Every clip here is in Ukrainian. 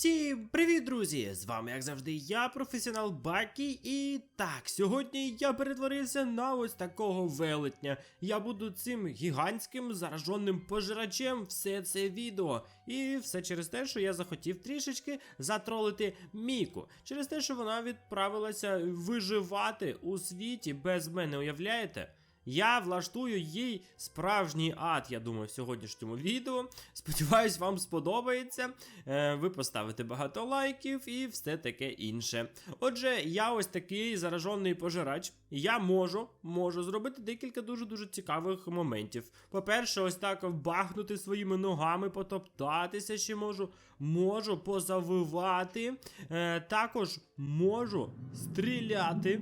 Всім привіт, друзі! З вами, як завжди, я, професіонал Бакі, і так, сьогодні я перетворився на ось такого велетня. Я буду цим гігантським зараженим пожирачем все це відео. І все через те, що я захотів трішечки затролити Міку. Через те, що вона відправилася виживати у світі без мене, уявляєте? Я влаштую їй справжній ад, я думаю, в сьогоднішньому відео. Сподіваюсь, вам сподобається. Е, ви поставите багато лайків і все таке інше. Отже, я ось такий заражений пожирач. Я можу, можу зробити декілька дуже-дуже цікавих моментів. По-перше, ось так бахнути своїми ногами, потоптатися ще можу. Можу позавивати. Е, також можу стріляти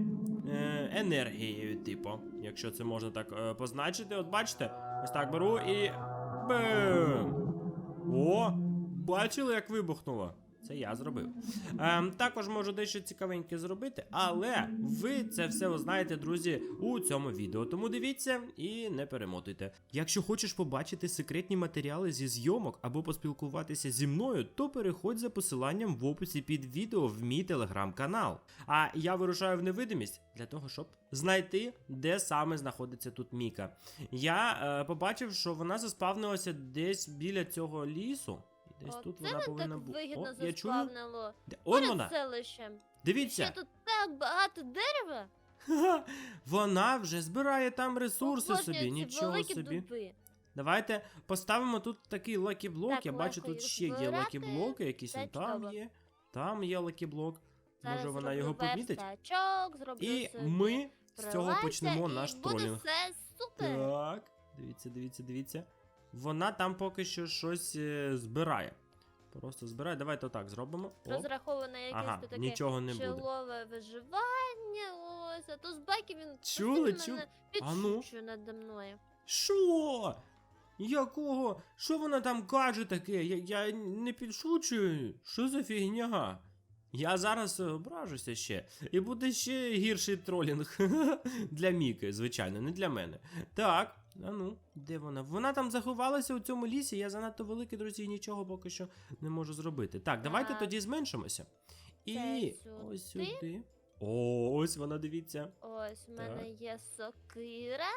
е, енергією, типу, якщо це можна так е, позначити. От бачите, ось так беру і. Бем! О! Бачили, як вибухнуло? Це я зробив. Ем, також можу дещо цікавеньке зробити, але ви це все узнаєте, друзі, у цьому відео. Тому дивіться і не перемотуйте. Якщо хочеш побачити секретні матеріали зі зйомок або поспілкуватися зі мною, то переходь за посиланням в описі під відео в мій телеграм-канал. А я вирушаю в невидимість для того, щоб знайти, де саме знаходиться тут Міка. Я е, побачив, що вона заспавнилася десь біля цього лісу. Десь О, тут це вона повинна так бути. вигідно О, я чую. заспавнило. Де- Он Поряд вона. селищем. Дивіться. Ще тут так багато дерева. Ха-ха, Вона вже збирає там ресурси Обожнюю собі, ці нічого великі собі. дуби. Давайте поставимо тут такий лакі-блок. Так, Я бачу, легко тут їх ще є збирати. лакі-блоки, якісь Це там чудово. є. Там є лакі-блок. Зараз Може вона зроблю його помітить. верстачок, зроблю І собі ми з цього почнемо і наш буде тролінг. все супер. Так, дивіться, дивіться, дивіться. Вона там поки що щось е, збирає. Просто збирає. Давайте отак зробимо. Оп. Розраховане якесь Ага, таке нічого не буде. виживання. Ось, а то з баки він Чули, чули? А ну? надо мною. Що? Якого? Що вона там каже таке? Я, я не підшучую. Що за фігня? Я зараз е, ображуся ще. І буде ще гірший тролінг для Міки, звичайно, не для мене. Так, а ну, де вона? Вона там заховалася у цьому лісі. Я занадто великий, друзі, і нічого поки що не можу зробити. Так, давайте Так. тоді зменшимося. І Це ось сюди. сюди. О, ось вона, дивіться. Ось, у мене Так. є сокира.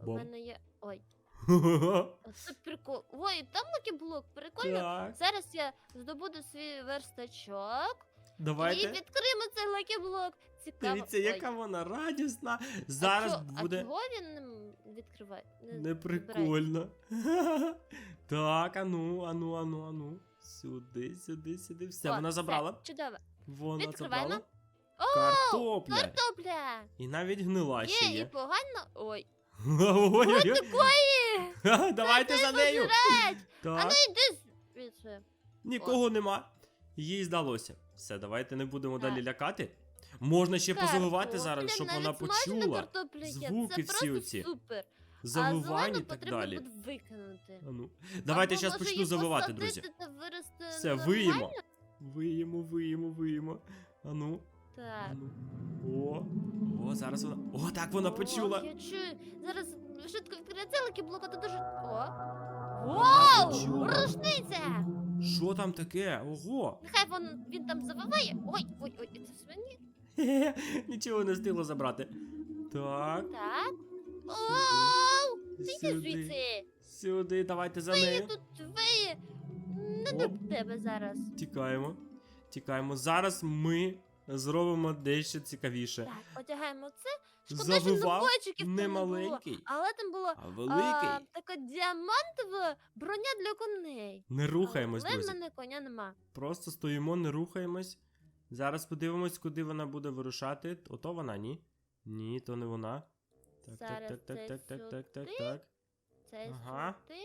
У Бом. мене є. Ой, це прикол. Ой, там блок, прикольно. Так, Зараз я здобуду свій верстачок і давайте. відкриємо цей лакіблок. Цікаво. Дивіться, Ой, яка вона радісна. а Зараз чо- буде А чого він не відкриває? Не, не так, ану, ану, ану, ану. Сюди, сюди, сюди. Все, О, вона забрала. Чудово. Вона Відкриваємо. забрала. О, Картопля. Картопля! І навіть гнила ще Є, і погано. Ой. Ой-ой-ой. Такої! Давайте за нею. А ну йди звідси. нікого нема. Їй здалося. Все, давайте не будемо Так. далі лякати. Можна ще позавивати зараз, щоб вона почула. звуки всі оці. супер. Завивання і так далі. буде викинути. А ну. Давайте Або, зараз може, почну її завивати, посадити друзі. та Все, нормально? виємо. Виємо, виємо, виємо. Ану, Так. ану. О, о, зараз вона. О, так вона почула. Я чую. Зараз швидко відкриється лакіблок, а то дуже. О! Вона Вау! почула. Рушниця! Що там таке? Ого! Нехай він, він там завиває. Ой, ой, ой, це свині. Хе-хе, Нічого не встигла забрати. Так, Так. Оу! Сюди. звідси. Сюди, давайте за нею. тут ви. Не Оп. до тебе зараз. Тікаємо. Тікаємо. Зараз ми зробимо дещо цікавіше. Так, одягаємо це. Шкода, Завивав набойчиків не там не було. маленький, Але там було а великий. а, така діамантова броня для коней. Не рухаємось, Але в друзі. мене коня нема. Просто стоїмо, не рухаємось. Зараз подивимось, куди вона буде вирушати. Ото вона, ні? Ні, то не вона. Так, так, Зараз так, так, так, так, так, так, сюди. так. Це Ага. сюди.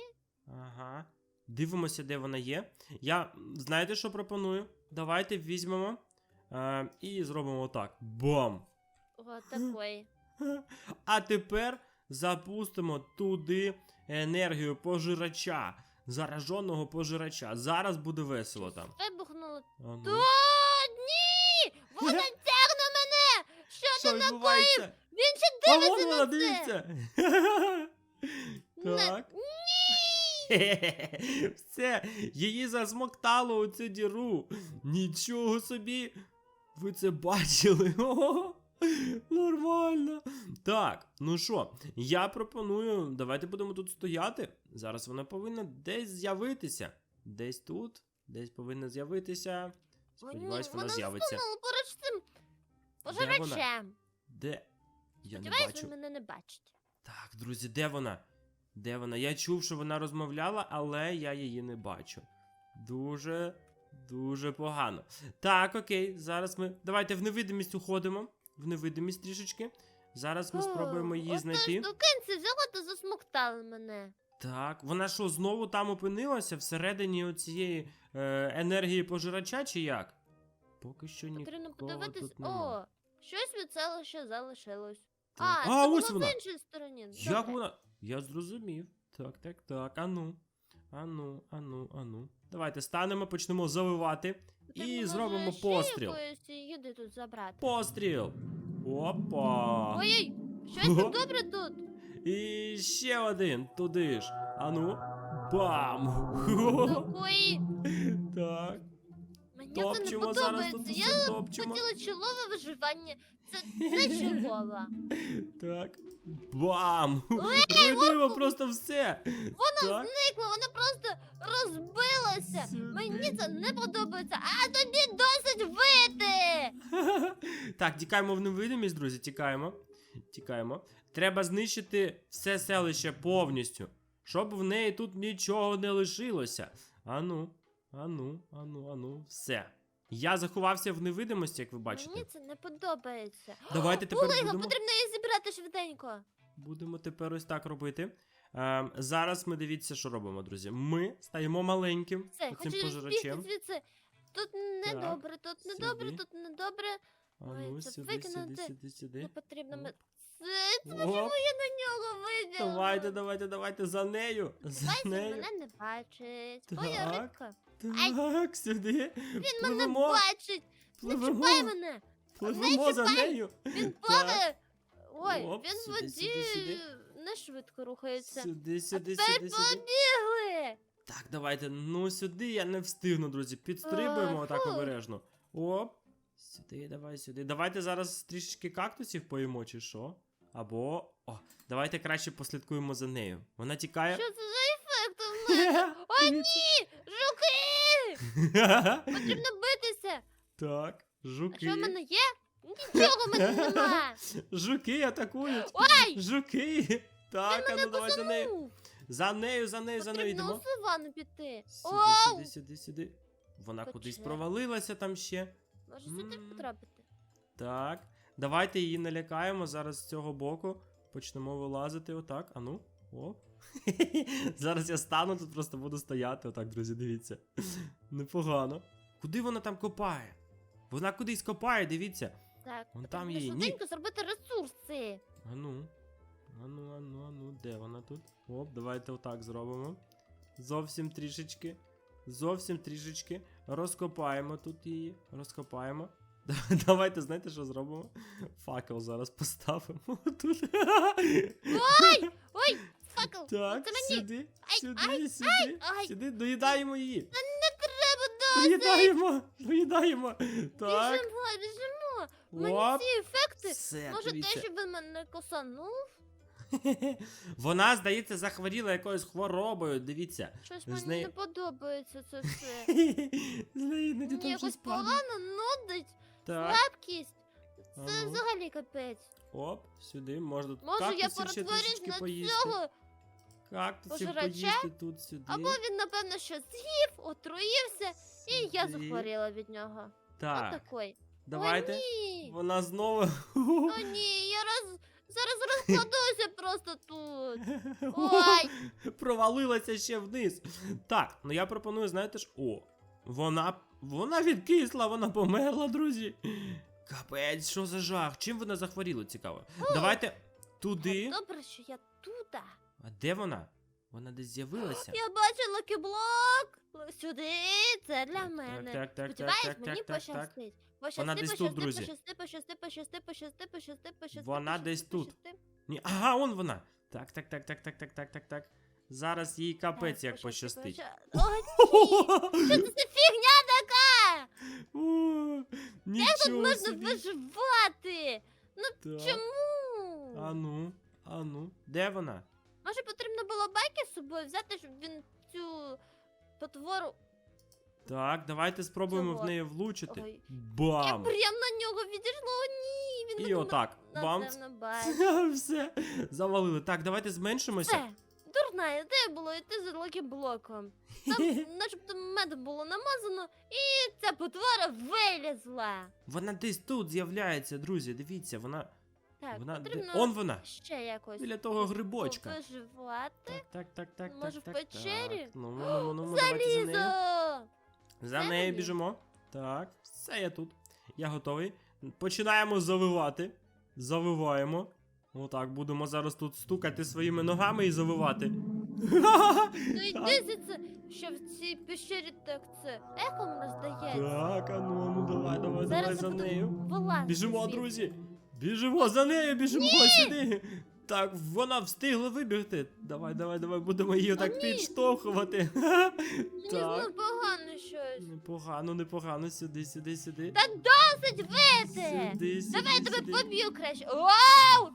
Ага. Дивимося, де вона є. Я знаєте, що пропоную? Давайте візьмемо е, і зробимо отак. Бам! О, такої. А тепер запустимо туди енергію пожирача. Зараженого пожирача. Зараз буде весело там. Вибухнуло. Ну. Ні! Вона тягне мене! Що ти накоїв? відбувається? Він ще А вон дивиться вона, на це! дивіться. Не- Так. Ні! Все, її засмоктало у цю діру. Нічого собі. Ви це бачили? Ого, нормально. Так, ну що, я пропоную, давайте будемо тут стояти. Зараз вона повинна десь з'явитися. Десь тут, десь повинна з'явитися. Сподіваюсь, вона вона з'явиться. Поруч цим Де пожирачем. Де? Я не бачу. ви мене не бачите. Так, друзі, де вона? Де вона? Я чув, що вона розмовляла, але я її не бачу. Дуже, дуже погано. Так, окей, зараз ми. Давайте в невидимість уходимо. В невидимість трішечки. Зараз ми спробуємо її знайти. Штукенці взяла та засмоктали мене. Так, вона що, знову там опинилася всередині оцієї е, енергії пожирача, чи як? Поки що Потрібно нікого подивитись. тут. О, щось від селища залишилось. Так. А, це ось вона. в іншій стороні. Як Добре. вона? Я зрозумів. Так, так, так. Ану. Ану, ану, ану. Давайте станемо, почнемо завивати. І зробимо постріл. їди тут забрати. Постріл. Опа. Ой-ой, щось Ого. тут добре тут. І ще один туди ж. Ану. Бам! Такої. Так. Мені це не Топчемо зараз тут подобається. все Я топчемо. хотіла чолове виживання. Це не чолове. Так. Бам! Руйнуємо просто все. Вона Так. зникла, вона просто розбилася. Сюди. Мені це не подобається. А тоді досить вити. Так, тікаємо в невидимість, друзі, тікаємо. Тікаємо. Треба знищити все селище повністю, щоб в неї тут нічого не лишилося. Ану, ану, ану, ану, все. Я заховався в невидимості, як ви бачите. Мені це не подобається. Давайте тепер Булига, будемо, потрібно її зібрати швиденько. будемо тепер ось так робити. Ем, зараз ми дивіться, що робимо, друзі. Ми стаємо маленьким оцим хочу пожирачем. звідси. Тут недобре, тут недобре, сюди. тут недобре. Ану, Ой, це сюди, сюди, викинути. сюди, сюди. Не потрібно Оп. Це, це Оп. чому я на нього виділа? Давайте, давайте, давайте за нею. За Бачите, нею. мене не бачить. Так. Твоя рибка. Так, сюди. Він мене Пливемо, бачить. Не чіпай пливемо, мене. пливемо за чіпай. нею. Він плаває. Ой, Оп, він в сюди, воді сюди, сюди. не швидко рухається. Сюди, сюди, Тепер сюди, сюди. побігли. Так, давайте. Ну сюди я не встигну, друзі. Підстрибуємо А, отак фу. обережно. Оп. Сюди, давай сюди. Давайте зараз трішечки кактусів поїмо, чи що? Або. О, давайте краще послідкуємо за нею. Вона тікає. Що це за ефект у мене? О, ні! Жуки! Потрібно битися. Так, А жуки. що в мене є? Нічого в мене нема. Жуки атакують. Ой! Жуки. Так, а ну давай за нею. За нею, за нею, за нею Потрібно йдемо. у піти. Сюди, Оу! сюди, сюди, сюди. Вона кудись провалилася там ще. Може сюди М. потрапити? Так. Давайте її налякаємо зараз з цього боку. Почнемо вилазити отак. Ану. О. Зараз я стану, тут просто буду стояти. Отак, друзі, дивіться. Непогано. Куди вона там копає? Вона кудись копає, дивіться. Так, Вон там її, ні. швиденько зробити ресурси. Ану. Ану, ану, ану, де вона тут? Оп, давайте отак зробимо. Зовсім трішечки. Зовсім трішечки. Розкопаємо тут її. Розкопаємо. Давайте, знаєте, що зробимо? Факел зараз поставимо тут. Ой! Ой! Факел! Так, це мені! сюди, Ай, сюди, ай, сюди, ай. сюди, доїдаємо її. Не треба досить! Доїдаємо, доїдаємо. Так. Біжимо, біжимо! Мені Оп. ці ефекти. Все, Може те, дивіться. що він мене косанув? Вона, здається, захворіла якоюсь хворобою, дивіться. Щось З мені неї- не подобається це все. З неї іноді Мені якось погано нудить, Так, слабкість. Це Ага. взагалі капець. оп, сюди, можна тут Може я кактусів ще перетворюсь трішечки на поїсти. цього, Кактусів пожирача? поїсти тут сюди. або він, напевно, що з'їв, отруївся, і я сюди. захворіла від нього. Так, Отакой. давайте. О, ні! Вона знову. О, ні, я роз... зараз розкладуся просто тут. Ой, Провалилася ще вниз. Так, ну я пропоную, знаєте ж. О, вона. Вона відкисла, вона померла, друзі. Капець, що за жах? Чим вона захворіла, цікаво. Давайте туди. добре, що я тут. А де вона? Вона десь з'явилася. Я бачила кіблок. Сюди, це для мене. Так, так, так, Сподіваюсь, так, мені так, так, так. пощастить. Пощасти, Вона десь пощасти, тут, друзі. пощасти, пощасти, пощасти, пощасти, пощасти, пощасти, пощасти. Вона пощасти, десь тут. пощасти. Ні, ага, он вона. Так, так, так, так, так, так, так, так, так. Зараз їй капець Так, як пощастить. О, ні, що це за фігня така? О, Як тут Нічого можна собі. виживати? Так. Чому? Ану, ану. Де вона? Може потрібно було байки з собою взяти, щоб він цю потвору. Так, давайте спробуємо в неї влучити. Ой. Я Бам! прям на нього відійшло. Ні, він І мене отак. на- Бамц. напевно бачить. Все, завалили. Так, давайте зменшимося. Все, дурна ідея було йти за великим блоком. Там начебто медом було намазано, і ця потвора вилізла. Вона десь тут з'являється, друзі. Дивіться, вона. Так, вона де- потрібно Он вона! ще якось Біля того грибочка. виживати. Так, так, так, так, Може, так, в так, печері? Так. Ну, ну, ну, ну, давайте за нею. Залізо! За Це нею мені? біжимо. Так, все я тут. Я готовий. Починаємо завивати. Завиваємо. Отак, будемо зараз тут стукати своїми ногами і завивати. Ну йди звідси, що в цій пещері так це ехом роздається. Так, а ну, а ну давай, давай, давай Зараз за я буду нею. вилазити Біжимо, звідси. друзі! Біжимо за нею, біжимо сюди! Так, вона встигла вибігти. Давай, давай, давай, будемо її так підштовхувати. Так. знову погано щось. Непогано, непогано, сюди, сюди, сюди. Та досить вити! Сюди, сюди, Давай я тебе сюди. поб'ю краще. Вау!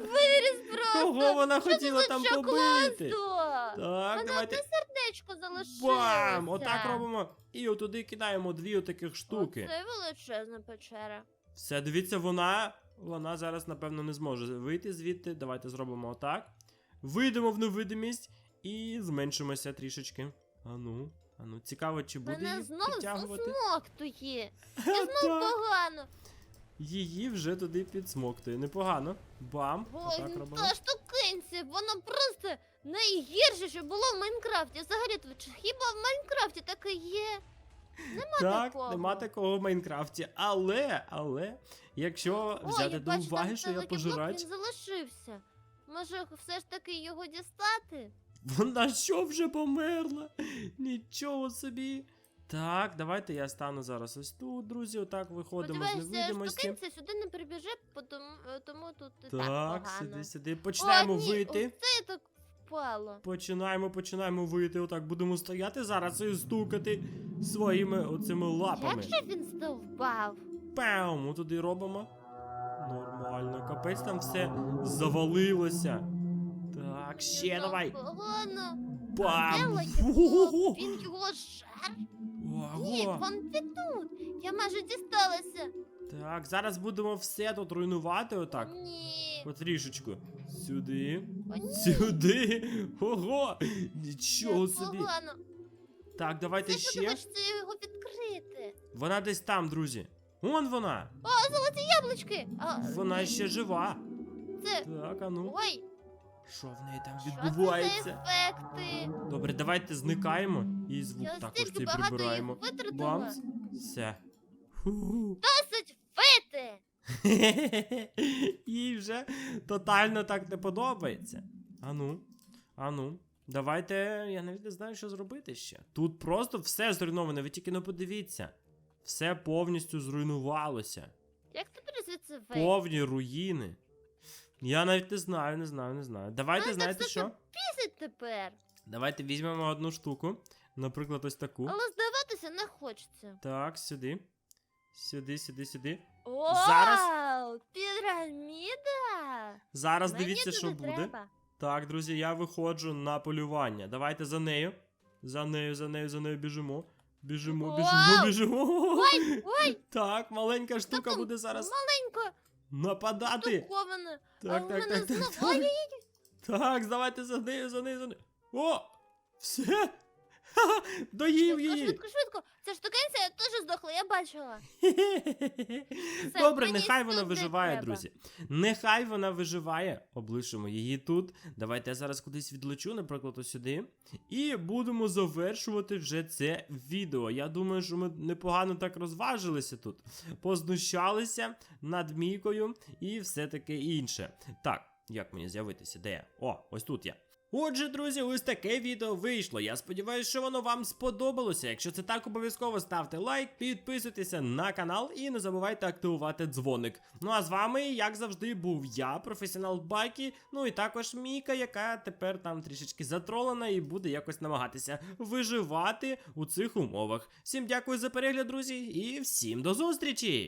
Виріс просто! Кого вона Що це хотіла там побити? Так, Вона давайте. одне сердечко залишилося. Бам! Отак робимо. І отуди кидаємо дві отаких штуки. Оце величезна печера. Все, дивіться, вона. Вона зараз, напевно, не зможе вийти звідти. Давайте зробимо отак. Вийдемо в невидимість і зменшимося трішечки. Ану, ану, цікаво, чи буде Мене її знову підтягувати. смоктує. Ха, Знову так. погано. Її вже туди підсмоктує. Непогано. Бам! Ой, Отак ну робимо. та штукинці, воно просто найгірше, що було в Майнкрафті. Взагалі, чи хіба в Майнкрафті таке є? Нема Так, такого. нема такого в Майнкрафті. Але, але, якщо О, взяти я до бачу, уваги, там що я великий блок, пожирач, Він залишився. Може, все ж таки його дістати? вона що вже померла? Нічого собі. Так, давайте я стану зараз ось тут, друзі. Отак виходимо з Сподіваюся, невидимості. штукинця сюди не прибіже, тому, е, тому тут і так, Так, погано. сюди, сюди. Починаємо О, ні, вийти. Оце так впало. Починаємо, починаємо вийти. Отак будемо стояти зараз і стукати своїми оцими лапами. Як же він стовбав? Пам! Туди робимо. Нормально, капець там все завалилося. Так, ще давай. Погано. Бам! Ого! Він його жар? Ні, вон ти тут. Я майже дісталася. Так, зараз будемо все тут руйнувати отак. Ні. Потрішечку. Сюди. О, ні. Сюди. Ого! Нічого собі. Погано. Так, давайте Це ще. хочеш його відкрити? Вона десь там, друзі. Вон вона. О, золоті яблучки! А, Вона ще жива. Це. Так, а ну. Ой, Що в неї там що це за відбувається? ефекти? Добре, давайте зникаємо і звук Я також стільки цей багато їх прибираємо. витратила. Бамс. Все. Ху-ху. Досить! Їй вже тотально так не подобається. Ану, ану. Давайте, я навіть не знаю, що зробити ще. Тут просто все зруйноване, ви тільки не подивіться. Все повністю зруйнувалося. Як тобі звідси вийти? Повні руїни. Я навіть не знаю, не знаю, не знаю. Давайте, так знаєте все що? Тепер. Давайте візьмемо одну штуку. Наприклад, ось таку. Але здаватися не хочеться. Так, сюди. Сюди, сюди, сюди. Вау! Зараз- Піраміда! Зараз Мені дивіться, що туди буде. треба. Так, друзі, я виходжу на полювання. Давайте за нею. За нею, за нею, за нею біжимо. Біжимо, Вау! біжимо, біжимо. Ой, ой, Так, маленька штука там буде зараз маленько нападати. штуковане. Так, в так, мене так, так, знов- так. Ой, Так, давайте за нею, за нею, за нею. О! Все! Ха-ха, Доїв швидко, її! швидко, швидко. Ця штукенця я теж здохла, я бачила. Все, Добре, мені нехай вона сюди виживає, треба. друзі. Нехай вона виживає. Облишимо її тут. Давайте я зараз кудись відлечу, наприклад, ось сюди. І будемо завершувати вже це відео. Я думаю, що ми непогано так розважилися тут. Познущалися над мійкою і все таке інше. Так, як мені з'явитися? Де я? О, ось тут я. Отже, друзі, ось таке відео вийшло. Я сподіваюся, що воно вам сподобалося. Якщо це так, обов'язково ставте лайк, підписуйтеся на канал і не забувайте активувати дзвоник. Ну а з вами, як завжди, був я, професіонал Бакі. Ну і також Міка, яка тепер там трішечки затролена і буде якось намагатися виживати у цих умовах. Всім дякую за перегляд, друзі, і всім до зустрічі!